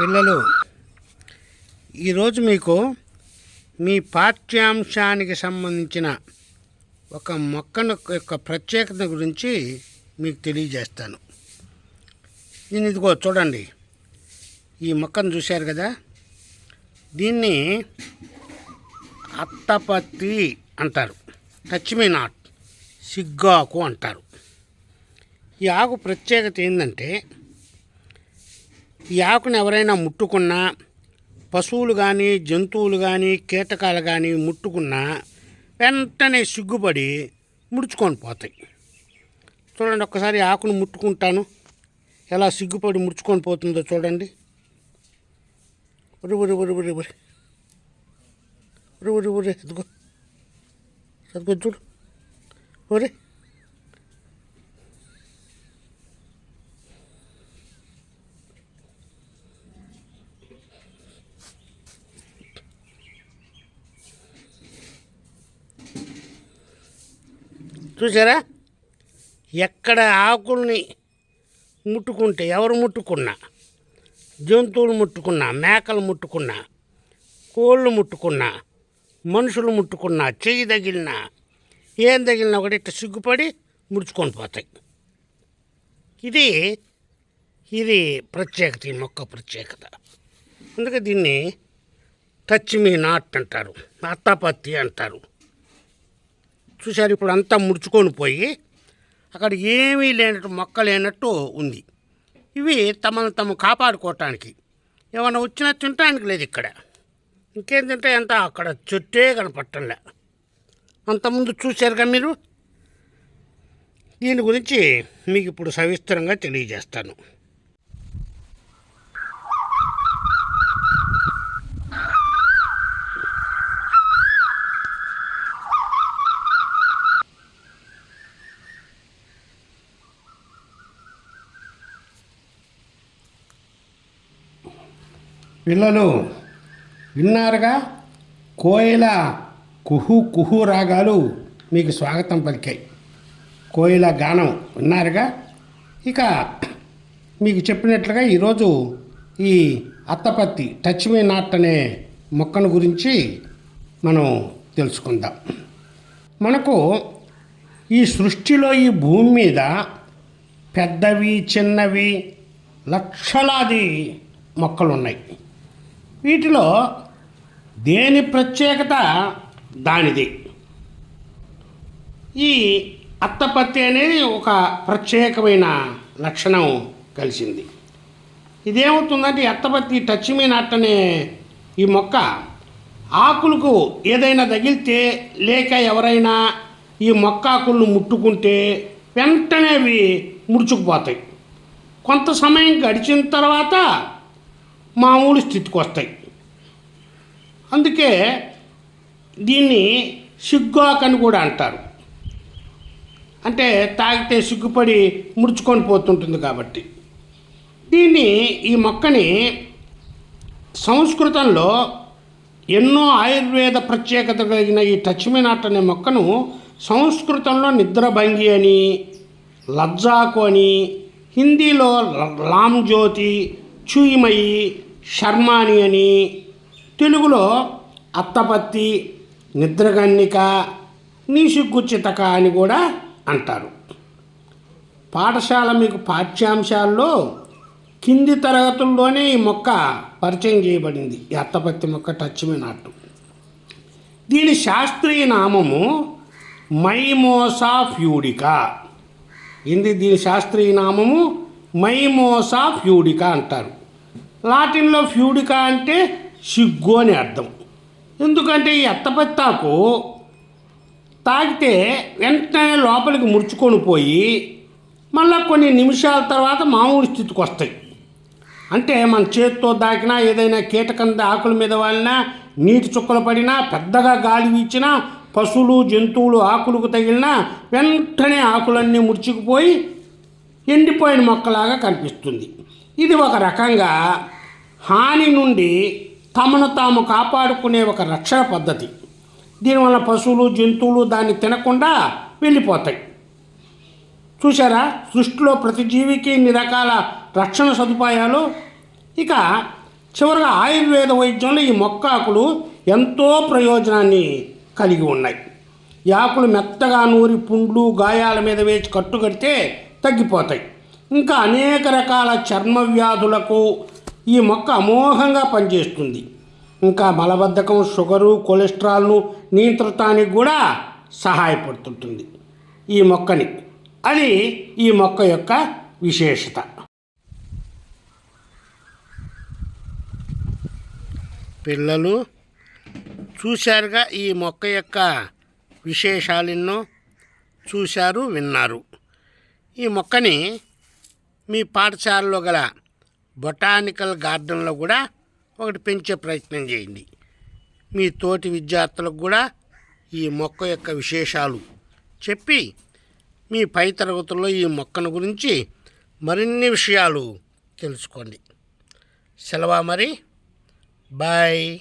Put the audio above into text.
పిల్లలు ఈరోజు మీకు మీ పాఠ్యాంశానికి సంబంధించిన ఒక మొక్కను యొక్క ప్రత్యేకత గురించి మీకు తెలియజేస్తాను. దీన్ని ఇదిగో చూడండి. ఈ మొక్కను చూశారు కదా? దీన్ని అత్తపత్తి అంటారు. టచ్ నాట్ సిగ్గాకు అంటారు. ఈ ఆకు ప్రత్యేకత ఏంటంటే ఈ ఆకును ఎవరైనా ముట్టుకున్నా పశువులు కానీ జంతువులు కానీ కీటకాలు కానీ ముట్టుకున్నా వెంటనే సిగ్గుపడి ముడుచుకొని పోతాయి. చూడండి ఒక్కసారి ఆకును ముట్టుకుంటాను. ఎలా సిగ్గుపడి ముడుచుకొని పోతుందో చూడండి. ఉరి ఉరి ఉరి ఉరి ఉరి. ఉరి ఉరి ఉరి ఎదుగు చదువుకో చూడు. ఒరే చూసారా? ఎక్కడ ఆకుల్ని ముట్టుకుంటే ఎవరు ముట్టుకున్నా? జంతువులు ముట్టుకున్నా మేకలు ముట్టుకున్నా కోళ్ళు ముట్టుకున్నా మనుషులు ముట్టుకున్నా చెయ్యి తగిలినా ఏం తగిలినా ఒకటి ఇట్లా సిగ్గుపడి ముడుచుకొని పోతాయి. ఇది ఇది ప్రత్యేకత ఈ మొక్క ప్రత్యేకత. అందుకే దీన్ని టచ్ మీ నాట్ అంటారు అత్తాపత్తి అంటారు. చూశారు ఇప్పుడు అంతా ముడుచుకొని పోయి అక్కడ ఏమీ లేనట్టు మొక్క లేనట్టు ఉంది. ఇవి తమను తమ కాపాడుకోవటానికి. ఏమైనా వచ్చినా తినటానికి లేదు ఇక్కడ. ఇంకేం తింటే అంత అక్కడ చెట్టే కనపట్టంలే అంతకుముందు చూశారుగా మీరు? దీని గురించి మీకు ఇప్పుడు సవిస్తరంగా తెలియజేస్తాను. పిల్లలు విన్నారుగా? కోయిల కుహు కుహు రాగాలు మీకు స్వాగతం పలికాయి. కోయిల గానం విన్నారుగా? ఇక మీకు చెప్పినట్లుగా ఈరోజు ఈ అత్తపత్తి టచ్ మీ నాట్ అనే మొక్కను గురించి మనం తెలుసుకుందాం. మనకు ఈ సృష్టిలో ఈ భూమి మీద పెద్దవి చిన్నవి లక్షలాది మొక్కలు ఉన్నాయి వీటిలో దేని ప్రత్యేకత? దానిది. ఈ అత్తపత్తి అనేది ఒక ప్రత్యేకమైన లక్షణం కలిసింది. ఇదేమవుతుందంటే ఈ అత్తపత్తి టచ్ మీ నాట్ అనే ఈ మొక్క ఆకులకు ఏదైనా తగిలితే లేక ఎవరైనా ఈ మొక్క ఆకులను ముట్టుకుంటే వెంటనే అవి ముడుచుకుపోతాయి. కొంత సమయం గడిచిన తర్వాత మామూలు స్థితికి వస్తాయి. అందుకే దీన్ని సిగ్గాక్ అని కూడా అంటారు. అంటే తాగితే సిగ్గుపడి ముడుచుకొని పోతుంటుంది కాబట్టి. దీన్ని ఈ మొక్కని సంస్కృతంలో ఎన్నో ఆయుర్వేద ప్రత్యేకత కలిగిన ఈ టచ్మినాట్ అనే మొక్కను సంస్కృతంలో నిద్రభంగి అని లజ్జాకు అని హిందీలో లామ్ జ్యోతి చూయిమయి శర్మాని అని తెలుగులో అత్తపత్తి నిద్రగన్నిక నీసిగ్గుచ్చితక అని కూడా అంటారు. పాఠశాల మీకు పాఠ్యాంశాల్లో కింది తరగతుల్లోనే ఈ మొక్క పరిచయం చేయబడింది. ఈ అత్తపత్తి మొక్క టచ్ మీ నాటు దీని శాస్త్రీయ నామము మైమోసా ఫ్యూడికా. ఇది దీని శాస్త్రీయ నామము? మైమోసా ఫ్యూడికా అంటారు. లాటిన్లో ఫ్యూడికా అంటే సిగ్గు అని అర్థం. ఎందుకంటే ఈ ఎత్తపెత్తాకు తాగితే వెంటనే లోపలికి ముడుచుకొని పోయి మళ్ళీ కొన్ని నిమిషాల తర్వాత మామూలు స్థితికి వస్తాయి. అంటే మన చేతితో దాకినా ఏదైనా కీటకం ఆకుల మీద వాలినా నీటి చుక్కలు పడినా పెద్దగా గాలి వీచినా పశువులు జంతువులు ఆకులకు తగిలినా వెంటనే ఆకులన్నీ ముడుచుకుపోయి ఎండిపోయిన మొక్కలాగా కనిపిస్తుంది. ఇది ఒక రకంగా హాని నుండి తమను తాము కాపాడుకునే ఒక రక్షణ పద్ధతి. దీనివల్ల పశువులు జంతువులు దాన్ని తినకుండా వెళ్ళిపోతాయి. చూసారా సృష్టిలో ప్రతి జీవికి ఇన్ని రకాల రక్షణ సదుపాయాలు. ఇక చివరగా ఆయుర్వేద వైద్యంలో ఈ మొక్క ఆకులు ఎంతో ప్రయోజనాన్ని కలిగి ఉన్నాయి. ఈ ఆకులు మెత్తగా నూరి పుండ్లు గాయాల మీద వేసి కట్టుకడితే తగ్గిపోతాయి. ఇంకా అనేక రకాల చర్మ వ్యాధులకు ఈ మొక్క అమోఘంగా పనిచేస్తుంది. ఇంకా మలబద్ధకం షుగరు కొలెస్ట్రాల్ను నియంత్రించడానికి కూడా సహాయపడుతుంటుంది ఈ మొక్కని. అది ఈ మొక్క యొక్క విశేషత. పిల్లలు చూశారుగా ఈ మొక్క యొక్క విశేషాలెన్నో చూశారు విన్నారు. ఈ మొక్కని మీ పాఠశాలలో గల బొటానికల్ గార్డెన్లో కూడా ఒకటి పెంచే ప్రయత్నం చేయండి. మీ తోటి విద్యార్థులకు కూడా ఈ మొక్క యొక్క విశేషాలు చెప్పి మీ పై తరగతుల్లో ఈ మొక్కను గురించి మరిన్ని విషయాలు తెలుసుకోండి. సెలవా మరి. బాయ్.